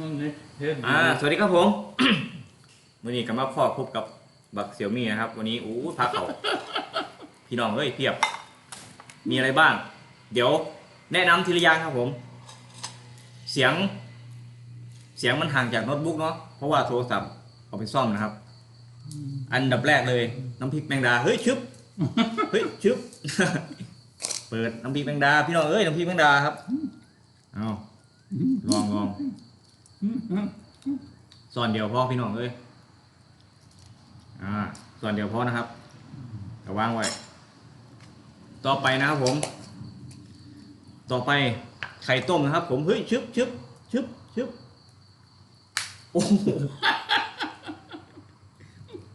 นั่นนี่เฮ็ดอ่าสวัสดีครับผม วันนี้กลับมาพ่อพบกับบักเสี่ยวมี่นะครับ วันนี้อู้พาเขาพี่น้องเอ้ยเพียบ มีอะไรบ้าง เดี๋ยว แนะนำทีละอย่างครับผม เสียง เสียงมันห่างจากโน้ตบุ๊กเนาะเพราะว่าโทรศัพท์เอาไปซ่อมนะครับ อันดับแรกเลย น้ำพริกแมงดาเฮ้ยชึบเฮ้ยชึบ เปิดน้ำพริกแมงดาพี่น้องเอ้ยน้ำพริกแมงดาครับเอาลองลอง ส่วนเดียวพอพี่น้องเอ้ยอ่าส่วนเดียวพอนะครับจะวางไว้ ต่อไปนะครับผม ต่อไปไข่ต้มนะครับ ผมเฮ้ยชึบชึบชึบชึบโอ้โห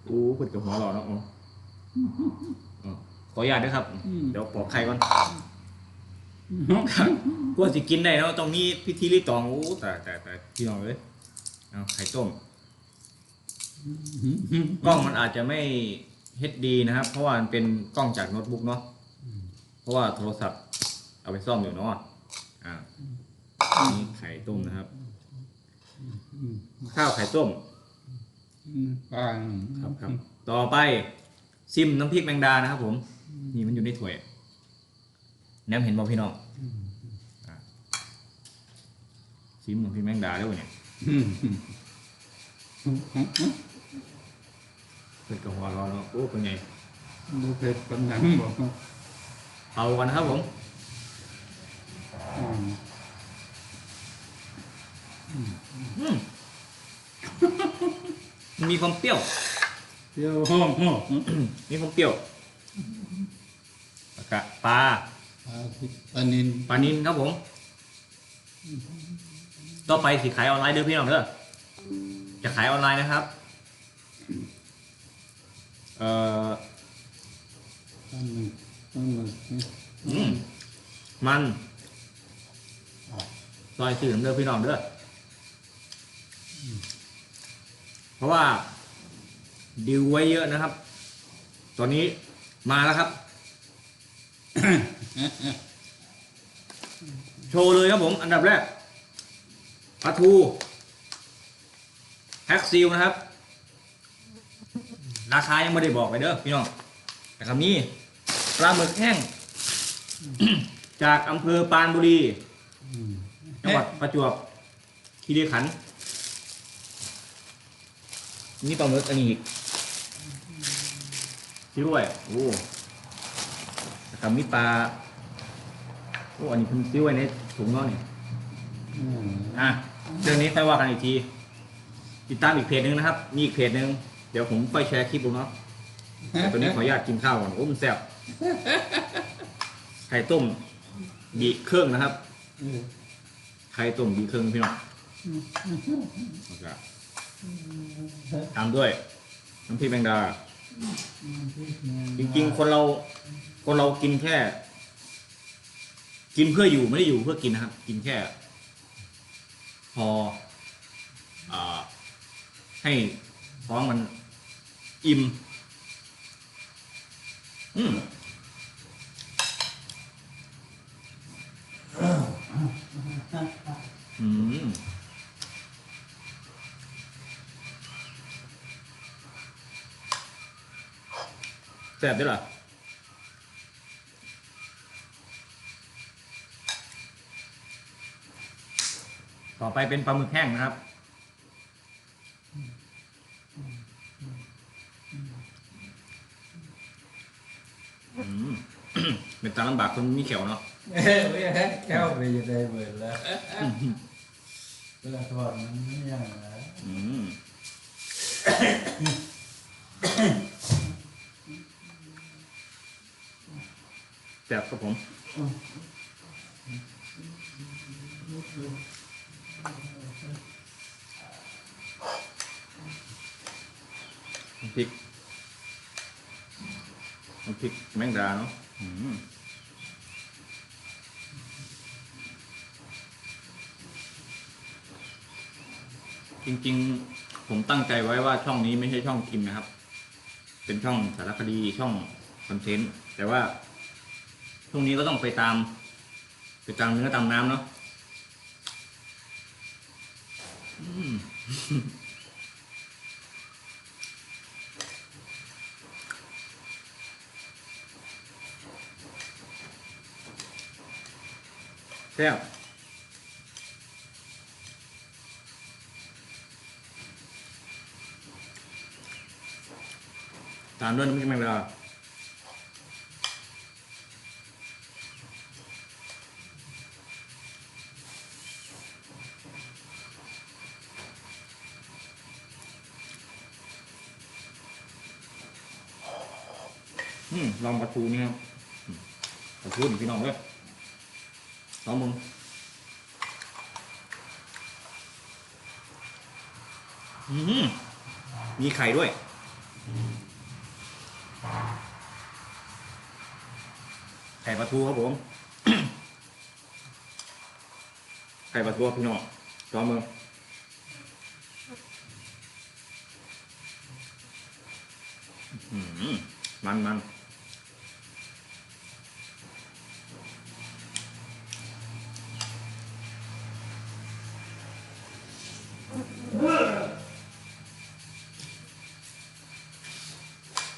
โอ้คุณกับหัวเราเนาะโอ้อ๋อขออนุญาตด้วยครับ เดี๋ยวปอกไข่ก่อน กลัวสิกินได้เนาะตรงนี้พิธีรีตองโอ้แต่แต่แต่พี่น้องเอ้ยเอาไข่ต้มกล้องมันอาจจะไม่ HD นะครับ เพราะว่ามันเป็นกล้องจากโน้ตบุ๊กเนาะเพราะว่าโทรศัพท์ เอาไปซ่อมอยู่เนาะอ่านี่ไข่ต้มนะครับ ข้าวไข่ต้มปางครับครับ ต่อไปซิมน้ำพริกแมงดานะครับผม นี่มันอยู่ในถ้วย แนมเห็นบ่พี่น้องอะ ซิมน้ำพริกแมงดาด้วยเนี่ยเปิดกระหัวเรอเนาะโอ้เป็นไงดูเผ็ดกำลังบอกเอากันนะครับผมอืมมันมีความเปรี้ยวเที่ยวห้องห้องมีความเปรี้ยวแล้วก็ปลาปลานินปลานินครับผม ต่อไปสิขายออนไลน์เด้อพี่น้องเด้อจะขายออนไลน์นะครับเอ่อมันมันอืมมันซอยสื่อเด้อพี่น้องเด้อเพราะว่าดิวไว้เยอะนะครับ ตอนนี้มาแล้วครับ โชว์เลยครับผม อันดับแรก ปลาทูแพ็กซีลนะครับ ราคายังไม่ได้บอกไปเด้อพี่น้องแต่คำนี้ปลาหมึกแห้ง จากอำเภอปรานบุรีจังหวัดประจวบคีรีขันธ์นี่ปลาหมึกอันนี้อีกชื่อด้วยโอ้แล้วกับมีปลาโอ้อันนี้เพิ่งซื้อไว้ในถุงเนาะนี่อะ เรื่องนี้ค่อยว่ากันอีกที ติดตามอีกเพจหนึ่งนะครับ มีอีกเพจหนึ่งเดี๋ยวผมค่อยแชร์คลิปดูเนาะแต่ตัวนี้ขออนุญาตกินข้าวก่อนโอ้มันแซ่บไข่ต้มบีเครื่องนะครับไข่ต้มบีเครื่องพี่น้องตามด้วยน้ำพริกแมงดา จริงๆ คนเราคนเรากินแค่ กินเพื่ออยู่ไม่ได้อยู่เพื่อกินนะครับ กินแค่ พออให้ท้องมันอิ่มอืมอืมแซ่บด้วยเหรอ ต่อไปเป็นปลาหมึกแห้งนะครับ อืม เป็นตาลำบากคนมีเขียวเนาะ เอ้ยไม่ให้แก้วไปจะได้เบิดแล้วเวลาทอดมันไม่ยากนะอืม แซ่บครับผม น้ำพริกน้ำพริกแมงดาเนาะอืมจริงๆ ผมตั้งใจไว้ว่าช่องนี้ไม่ใช่ช่องกินนะครับ เป็นช่องสารคดีช่องคอนเทนต์แต่ว่าช่วงนี้ก็ต้องไปตาม ไปตามเนื้อตามน้ำเนาะ แซ่บตามด้ว ลองปลาทูนี่ครับปลาทูนี่พี่น้องเลยลองมึงอืมมีไข่ด้วยไข่ปลาทูครับผม ไข่ปลาทูพี่น้องลองมึงอือหือมันมัน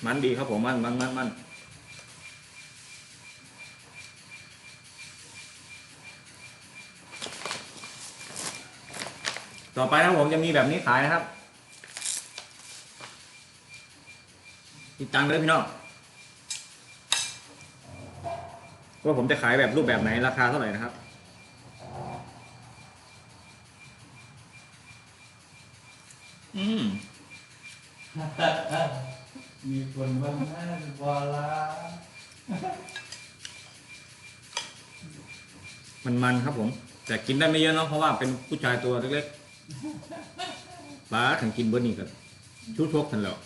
มันดีครับผมมันมันมันมันต่อไปนะผมจะมีแบบนี้ขายนะครับติดตังเลยพี่น้องว่าผมจะขายแบบรูปแบบไหนราคาเท่าไหร่นะครับ อืม มีคนบ้างนะบอลามันมันๆครับผม แต่กินได้ไม่เยอะเนาะเพราะว่าเป็นผู้ชายตัวเล็กๆป้าขันกินเบอร์นี่กันชุดทกทันแล้ว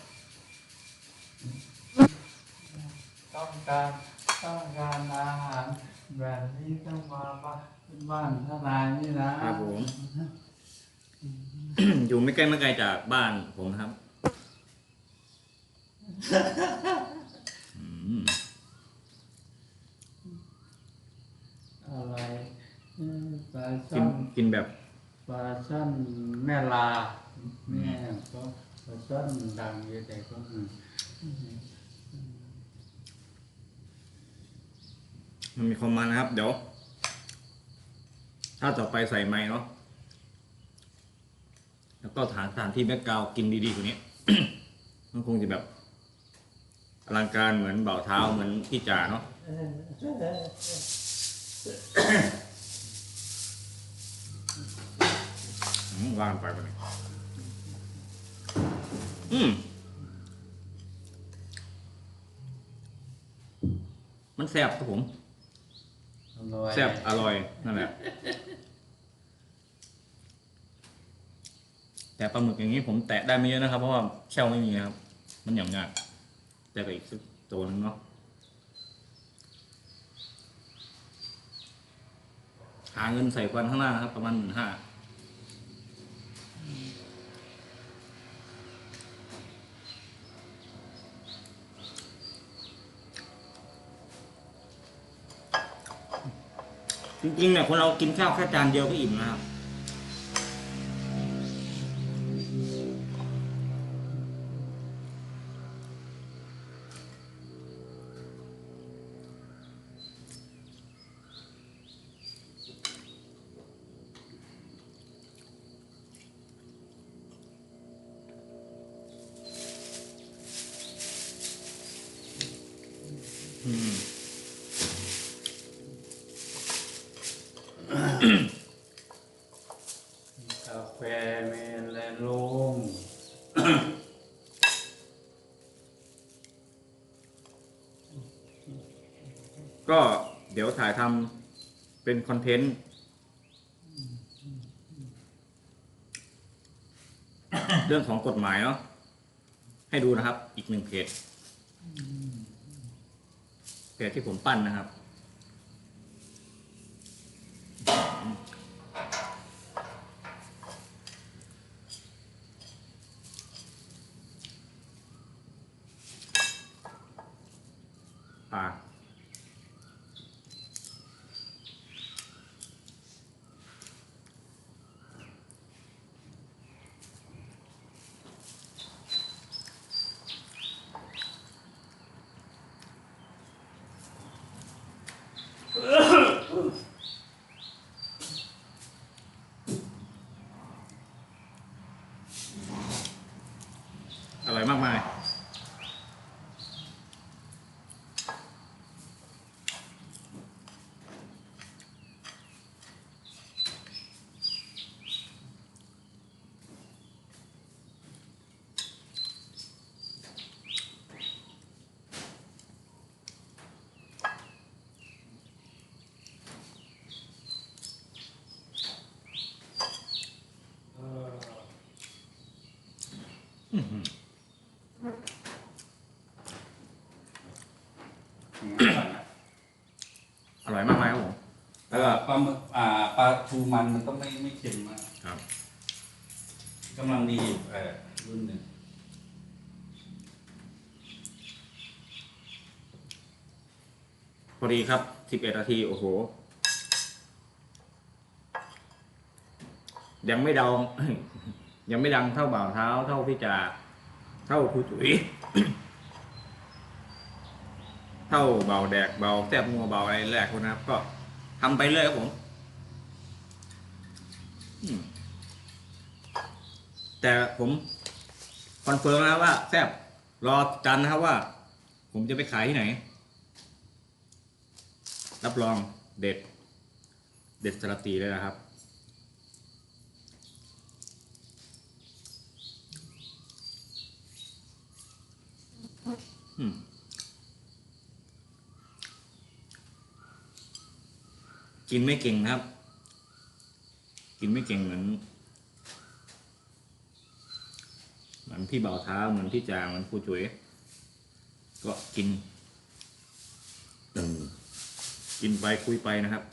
ต้องการต้องการอาหารแบบนี้ต้องมาบ้านบ้านทนายนี่นะครับผม อยู่ไม่ใกล้ไม่ไกลจากบ้านผมนะครับ อืมอะไรอืมปลากิช่อนนกินแบบ ปลาช่อนแม่ลาแม่ก็ปลาช่อนดังอยู่แต่ก็อืมมันมีความมันนะครับ เดี๋ยว ถ้าต่อไปใส่ไม้เนาะ แล้วก็ฐานสถานที่แบ็กกราวด์กินดีๆกว่านี้ มันคงจะแบบ อลังการเหมือนเบาเท้าเหมือนพี่จ่าเนาะอืมวางไปไปเลยอืมมันแซ่บครับผมอร่อยแซ่บอร่อยนั่นแหละแต่ปลาหมึกอย่างนี้ผมแตะได้ไม่เยอะนะครับ เพราะว่าแช่วไม่มีนะครับ มันหยาบยาก แต่ก็อีกสักตัวนึงเนาะหาเงินใส่ควันข้างหน้าครับ ประมาณหมื่นห้าจริงๆเนี่ยคนเรากินข้าวแค่จานเดียวก็อิ่มนะครับ ก็เดี๋ยวถ่ายทำเป็นคอนเทนต์เรื่องของกฎหมายเนาะให้ดูนะครับ อีกหนึ่งเพจเพจที่ผมปั้นนะครับ อ่า อ มากมาย เออ อร่อยมากมายครับผม แล้วก็ปลาหมึกอ่าปลาทูมันมันต้องไม่ไม่เค็มมากครับกำลังดีอยู่เออรุ่นหนึ่งพอดีครับ11นาทีโอ้โห ยังไม่ดองยังไม่ดังเท่าบ่าวเท้า เท่าพี่จาเท่าครูจุ๋ยเท่าเบาแดกเบาแซ่บงัวเบาอะไรแรกคนนะครับก็ ทำไปเรื่อยครับผมแต่ผมคอนเฟิร์มนะครับว่าแซบรอกันนะครับว่า ผมจะไปขายที่ไหน รับรองเด็ด เด็ดสลัตีเลยนะครับอืม กินไม่เก่งนะครับ กินไม่เก่งเหมือน เหมือนพี่เบาเท้าเหมือนพี่จางเหมือนครูจุ๋ยก็กินกินไปคุยไปนะครับ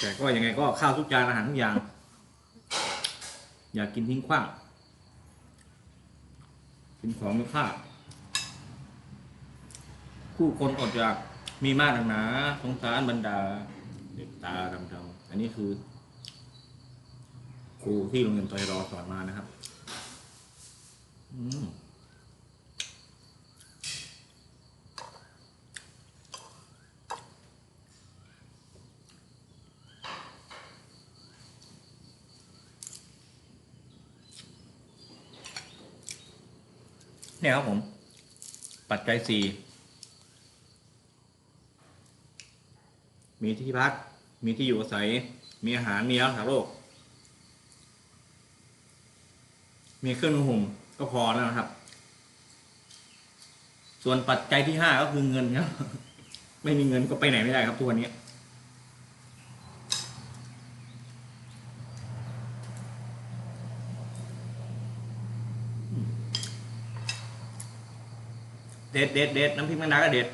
แต่ก็ยังไงก็ข้าวทุกจานอาหารทุกอย่าง อย่ากินทิ้งขว้าง เป็นของมีค่าผู้คนอดอยากมีมากหนักหนาสงสารบรรดา เด็กตาดำๆอันนี้คือครูที่โรงเรียนตอยรอสอนมานะครับ อืม เนี่ยครับผม ปัจจัยสี่มีที่พัก มีที่อยู่อาศัย มีอาหาร มีรักษาโรค มีเครื่องนุ่งห่มก็พอแล้วนะครับ ส่วนปัจจัยที่ห้าก็คือเงินครับ ไม่มีเงินก็ไปไหนไม่ได้ครับทุกวันนี้ เด็ดเด็ดเด็ดน้ำพริกแมงดาก็เด็ด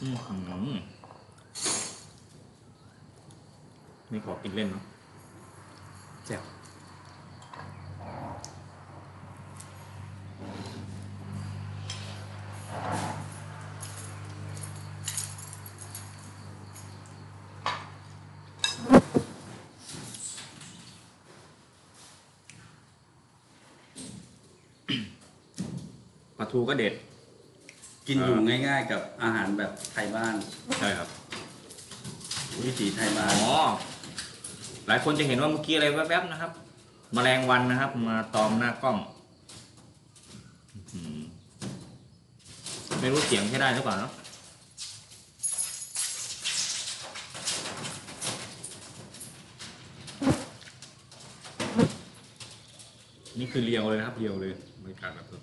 อือหือ นี่ขอกินเล่นเนาะแจ่บปลาทูก็เด็ด กินอยู่ง่ายๆกับอาหารแบบไทยบ้าน ใช่ครับ วิถีไทยบ้าน อ๋อ หลายคนจะเห็นว่าเมื่อกี้อะไรแวบๆนะครับมแมลงวันนะครับ มาตอมหน้ากล้องอไม่รู้เสียงใช้ได้หรือเปล่าเนาะนี่คือเรียวเลยนะครับเรียวเลยบรรยากาศแบบสด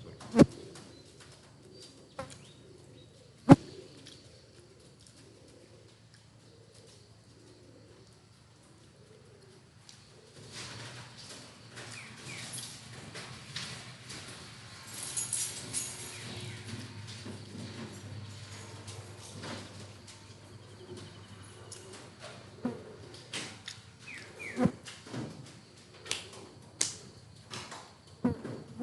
โอ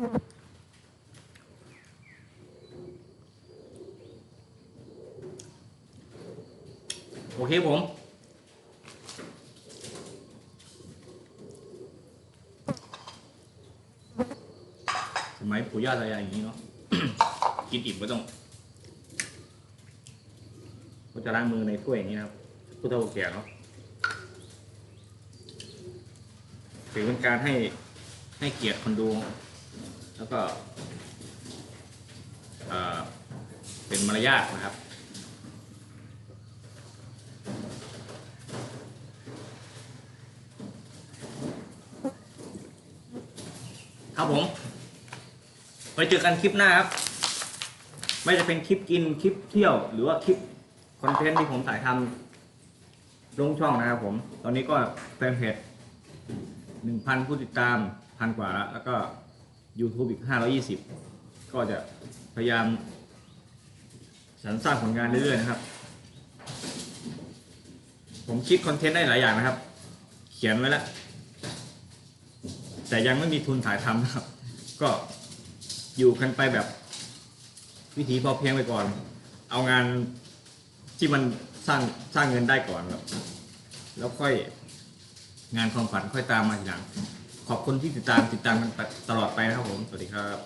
เคผม สมัมปู่ย่าตายายอย่างนี้เนาะ กินอิ่มก็ต้องก็จะล้างมือในถ้วยนี้นะครับผู้เฒ่าแก่เนาะถือเป็นการให้ให้เกียรติคนดู แล้วก็เป็นมารยาทนะครับ ครับผมไว้เจอกันคลิปหน้าครับ ไม่จะเป็นคลิปกินคลิปเที่ยว หรือว่าคลิปคอนเทนต์ที่ผมถ่ายทำลงช่องนะครับผม ตอนนี้ก็แฟนเพจหนึ่งพันผู้ติดตามพันกว่าแล้ว แล้วก็ YouTube อีกห้าร้อยี่สิบก็จะพยายามสรรสร้างผลงานเรื่อยๆนะครับ ผมคิดคอนเทนต์ได้หลายอย่างนะครับ เขียนไว้แล้ว แต่ยังไม่มีทุนถ่ายทำนะครับ ก็อยู่กันไปแบบวิถีพอเพียงไปก่อน เอางานที่มันสร้างสร้างเงินได้ก่อนแบบแล้วค่อยงานความฝันค่อยตามมาทีหลัง ขอบคุณที่ติดตามติดตามมันตลอดไปนะครับผม สวัสดีครับ